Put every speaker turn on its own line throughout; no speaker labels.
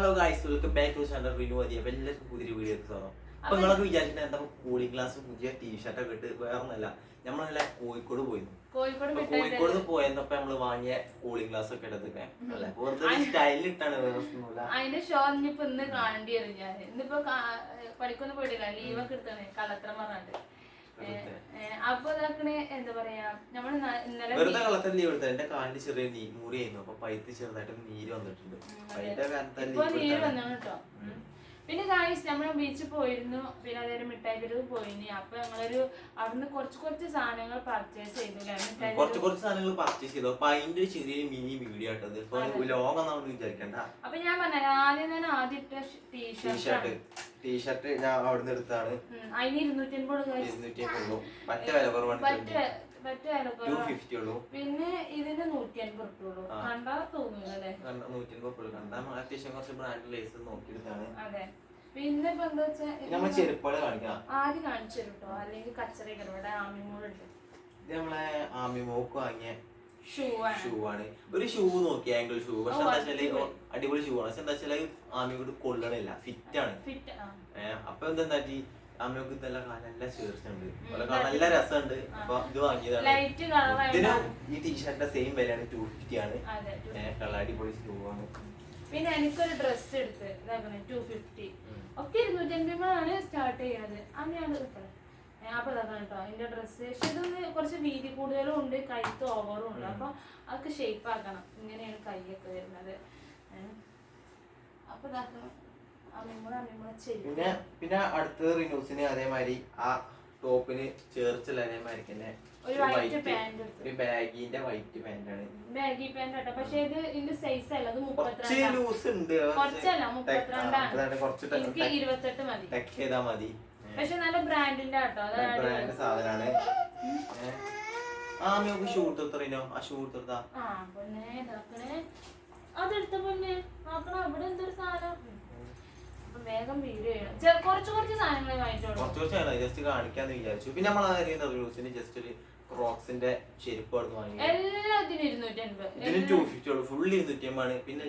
Hello guys welcome back to channel Rinu മതി അപ്പൊ എല്ലാവർക്കും പുതിയൊരു വീഡിയോ സ്വാഗതം. അപ്പൊ നിങ്ങളൊക്കെ വിചാരിക്കുന്നത് എന്താ കൂളിംഗ് ഗ്ലാസ് പുതിയ ടീഷർട്ടൊക്കെ ഇട്ട് വേറെ ഒന്നല്ല നമ്മളല്ല കോഴിക്കോട് പോയിരുന്നു.
കോഴിക്കോട്
പോയപ്പോ നമ്മൾ വാങ്ങിയ കൂളിംഗ് ഗ്ലാസ് ഒക്കെ എടുത്തൊക്കെ സ്റ്റൈലിൽ ഇട്ടാണ് വേറെ
അതിന്റെ ഷോ ഇന്നിപ്പോ ഇന്ന് കാണേണ്ടി വരും ഞാൻ ഇന്നിപ്പോ പഠിക്കൊന്നും പോയിട്ടില്ല. ലീവൊക്കെ എടുത്താണ്. കള്ളത്രം പറഞ്ഞിട്ട്. അപ്പൊ ഇതാക്കണേ എന്താ പറയാ നമ്മൾ ഇന്നലെ
വെറുതെ കളത്തിൽ ലീവ് എടുത്തത് എന്റെ കാലിന് ചെറിയ നീ മുറിയായിരുന്നു. അപ്പൊ പൈത്ത് ചെറുതായിട്ട് നീര് വന്നിട്ടുണ്ട്. അതിന്റെ
ഇപ്പൊ നീര്
വന്നാണ്
വന്നു കേട്ടോ പിന്നെ ഗായ്സ് നമ്മൾ ബീച്ചിൽ പോയിരുന്നു. പിന്നെ അതേപോലെ മിഠായി തെരുവ് പോയിന്. അപ്പൊ ഞങ്ങളൊരു അവിടുന്ന് കുറച്ച് കുറച്ച് സാധനങ്ങൾ പർച്ചേസ് ചെയ്തു.
കുറച്ച് കുറച്ച് സാധനങ്ങൾ പർച്ചേസ് ചെയ്തു. അപ്പൊ അതിന്റെ ചെറിയൊരു മിനി വീഡിയോ ആട്ടത് ലോകം നമ്മൾ വിചാരിക്കണ്ട.
അപ്പൊ ഞാൻ പറഞ്ഞ ആദ്യം തന്നെ ആദ്യത്തെ ടീഷർട്ട്
ടീഷർട്ട് ഞാൻ അവിടുന്ന് എടുത്താണ്
അതിന് ഇരുന്നൂറ്റി അൻപത് ഗായ്സ്
ഇരുന്നൂറ്റി ഉള്ളൂ. പറ്റ വില കുറവാണ്
പറ്റ പറ്റ വില
ടു
കുറവാണ്.
ഫിഫ്റ്റി ഉള്ളൂ.
പിന്നെ ഇതിന് നൂറ്റി അൻപത് ഉറുപ്പുള്ളൂ
ആ.
കണ്ടാ തോന്നുന്നു അല്ലേ?
നൂറ്റി അൻപത് ഉള്ളൂ. കണ്ടാൽ നമ്മൾ അത്യാവശ്യം കുറച്ച് ബ്രാൻഡ് ലേസ് നോക്കിയെടുത്താണ്
അതെ. പിന്നെ ഇപ്പൊ എന്താ വെച്ചാ
പിന്നെ നമ്മൾ ചെരുപ്പുകൾ കാണിക്കാം.
ആദ്യം കാണിച്ചു തരും കേട്ടോ അല്ലെങ്കിൽ കച്ചറയൊക്കെ ഇവിടെ ആമിമൂളുണ്ട്.
ഇത് നമ്മളെ ആമി വാങ്ങിയ
ഷൂ ആണ്.
ഒരു ഷൂ നോക്കി ആംഗിൾ ഷൂ പക്ഷെ എന്താ വെച്ചാൽ
അടിപൊളി.
ഷൂ ആണ്. പക്ഷെ എന്താ വെച്ചാൽ ആമിയോട് കൊള്ളണില്ല. ഫിറ്റ് ആണ്. ഏഹ് അപ്പൊ എന്താ ആമിയൊക്കെ ഇതെല്ലാം നല്ല കാണാൻ നല്ല രസമുണ്ട്. അപ്പൊ ഇത് വാങ്ങിയതാണ്. ഇതിന് ഈ ടീഷർട്ടിന്റെ സെയിം വിലയാണ് ടു ഫിഫ്റ്റി ആണ്. കള്ള കളർ അടിപൊളി ഷൂ ആണ്.
പിന്നെ എനിക്കൊരു ഡ്രസ് എടുത്ത് ടു ഫിഫ്റ്റി ഒക്കെ ഇരുന്നൂറ്റി അൻപത് സ്റ്റാർട്ട് ചെയ്യുന്നത് അങ്ങനെയാണ് അപ്പൊ ഇതാക്കണം കേട്ടോ അതിന്റെ ഡ്രസ്സ് പക്ഷെ ഇതൊന്ന് കുറച്ച് വീതി കൂടുതലും ഉണ്ട് കൈത്ത് ഓവറും ഉണ്ട്. അപ്പൊ അതൊക്കെ ഷേപ്പ് ആക്കണം. ഇങ്ങനെയാണ് കൈയൊക്കെ വരുന്നത്. ഏഹ്. അപ്പൊ ഇതാക്കണം
പിന്നെ പിന്നെ അടുത്ത റിന്യൂസിന് അതേമാതിരി ആ ടോപ്പിന് ചേർച്ചുള്ള അതേമാതിരി തന്നെ
ഒരു
ബാഗിന്റെ വൈറ്റ് പാന്റ് ആണ്.
ബാഗി പാന്റ് കേട്ടോ പക്ഷെ ഇത് ഇതിന്റെ സൈസ് അല്ല അത് മുപ്പത്തിരണ്ട്
ലൂസ് ഉണ്ട്.
കുറച്ചല്ല മുപ്പത്തിരണ്ടാണ്. എനിക്ക് ഇരുപത്തെട്ട് മതി.
ടെക്ക് ചെയ്താൽ മതി.
പക്ഷെ നല്ല ബ്രാൻഡിന്റെ
ബ്രാൻഡ് സാധനമാണ് ആ നമുക്ക് ഷൂട്ട് എടുത്തറിനോ ആ ഷൂട്ട് എടുത്താ
ആ പൊന്നെ ഇതാക്കണേ അതെടുത്ത പൊന്നെ. നോക്കണം? അവിടെ എന്തൊരു സാധനം? വേഗം വീഡിയോ ചെയ്യണം. ചെ- കുറച്ച് കുറച്ച് സാധനങ്ങൾ വാങ്ങിച്ചോളൂ.
കുറച്ച് കുറച്ച് ജസ്റ്റ് കാണിക്കാന്ന് വിചാരിച്ചു. പിന്നെ നമ്മൾ ജസ്റ്റ് ഒരു ക്രോക്സിന്റെ ചെരുപ്പ് അവിടെ വാങ്ങി.
എല്ലാത്തിനും ഇരുന്നൂറ്റി അൻപത്
ഇതിന് ടു ഫിഫ്റ്റി ഉള്ളു. ഫുള്ള് ഇരുന്നൂറ്റി അമ്പാണ് പിന്നെ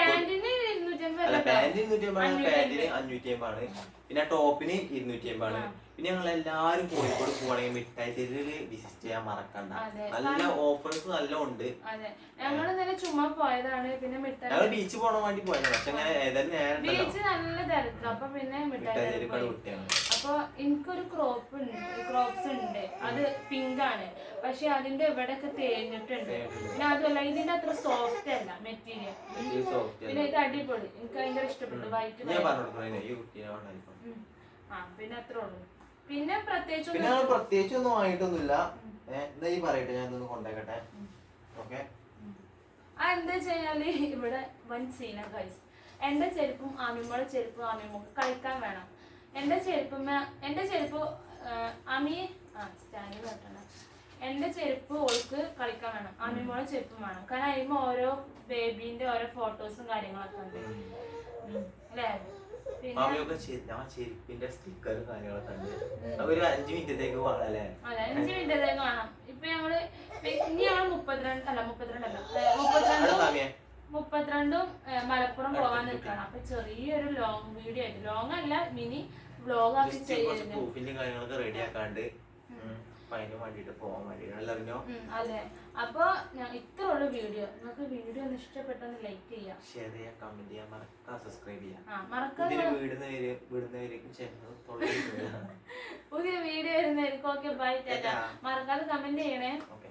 പാന്റിന് ഇരുന്നൂറ്റി
അല്ല പാന്റ് ഇരുന്നൂറ്റി അമ്പാണ് പാന്റിന് അഞ്ഞൂറ്റി അമ്പാണ് പിന്നെ ടോപ്പിന് ഇരുന്നൂറ്റി അമ്പാണ് പിന്നെ ഞങ്ങൾ എല്ലാരും കോഴിക്കോട് പോവാണെങ്കിൽ മിഠായി തെരുവിൽ വിസിറ്റ് ചെയ്യാൻ മറക്കണ്ട. നല്ല ഓഫേഴ്സ് നല്ല ഉണ്ട്.
ഞങ്ങൾ ഇന്നലെ ചുമ്മാ പോയതാണ്. പിന്നെ മിഠായി
ഞങ്ങൾ ബീച്ച് പോണ വേണ്ടി പോയത് പക്ഷെ അങ്ങനെ ഏതായാലും നേരം
ബീച്ച് നല്ല തിരക്ക്. അപ്പൊ പിന്നെ മിഠായി തെരുവ്
തെരുവ്
അപ്പൊ എനിക്കൊരു ക്രോപ്പ് ഉണ്ട് ക്രോപ്സ് ഉണ്ട്. അത് പിങ്ക് ആണ്. പക്ഷെ അതിന്റെ ഇവിടെയൊക്കെ തേഞ്ഞിട്ടുണ്ട്. പിന്നെ അതുമല്ല ഇതിന്റെ അത്ര സോഫ്റ്റ് അല്ല മെറ്റീരിയൽ. പിന്നെ ഇത് അടിപൊളി. എനിക്ക് ഭയങ്കര ഇഷ്ടപ്പെട്ടു. വൈറ്റ് ആ പിന്നെ അത്രേ ഉള്ളൂ. പിന്നെ പ്രത്യേകിച്ച്
പിന്നെ പ്രത്യേകിച്ച് ഒന്നും ആയിട്ടൊന്നുമില്ല. എന്താ ഈ പറയട്ടെ ഞാൻ ഇതൊന്ന് കൊണ്ടേക്കട്ടെ. ഓക്കെ.
ആ എന്താ ചെയ്യാൽ? ഇവിടെ വൻ സീന ഗൈസ് എന്റെ ചെരുപ്പും ആമിമ്മയുടെ ചെരുപ്പും ആമിമ്മക്ക് കളിക്കാൻ വേണം. എന്റെ ചെരുപ്പമ്മ എന്റെ ചെരുപ്പ് അമി ആ സ്റ്റാൻഡ് കേട്ടാണ്. എന്റെ ചെരുപ്പ് ഓൾക്ക് കളിക്കാൻ വേണം. അമ്മിമോളെ ചെരുപ്പും വേണം. കാരണം അതിന് ഓരോ ബേബീന്റെ ഓരോ ഫോട്ടോസും കാര്യങ്ങളൊക്കെ ഉണ്ട്. അല്ലേ?
ചെരുപ്പിന്റെ സ്റ്റിക്കറും കാര്യങ്ങളൊക്കെ ഉണ്ട്. ഒരു അഞ്ചു മിനിറ്റത്തേക്ക് അല്ലേ?
അതെ അഞ്ച് മിനിറ്റ് കാണാം ഇപ്പൊ ഞങ്ങൾ ഇനി ഞങ്ങൾ മുപ്പത്തിരണ്ട് അല്ല മുപ്പത്തിരണ്ടല്ല മുപ്പത്തിരണ്ടും മുപ്പത്തിരണ്ടും മലപ്പുറം പോവാൻ നിൽക്കണം. അപ്പൊ ചെറിയൊരു ലോങ് വീഡിയോ ആയിട്ട് ലോങ് അല്ല മിനി വ്ലോഗ് ആക്കി
ജസ്റ്റ് കുറച്ച്
ചെയ്യുന്നത്
പ്രൂഫിന്റെ കാര്യങ്ങളൊക്കെ റെഡി ആക്കാണ്ട് അപ്പൊ അതിന് വേണ്ടിട്ട് പോകാൻ വേണ്ടിട്ട് എല്ലാവരും
ഉം, അതെ. അപ്പൊ ഞാൻ ഇത്ര ഉള്ള വീഡിയോ. നിങ്ങൾക്ക് വീഡിയോ ഒന്ന് ഇഷ്ടപ്പെട്ടെന്ന് ലൈക്ക് ചെയ്യാം.
ഷെയർ ചെയ്യാം കമന്റ് ചെയ്യാം മറക്കാം സബ്സ്ക്രൈബ് ചെയ്യാം.
ആ മറക്കാതെ
ഇതിന് വിടുന്നവരേക്കും
പുതിയ വീഡിയോ വരുന്നതായിരിക്കും. Okay bye tata. മറക്കാതെ കമന്റ് ചെയ്യണേ.
ഓക്കെ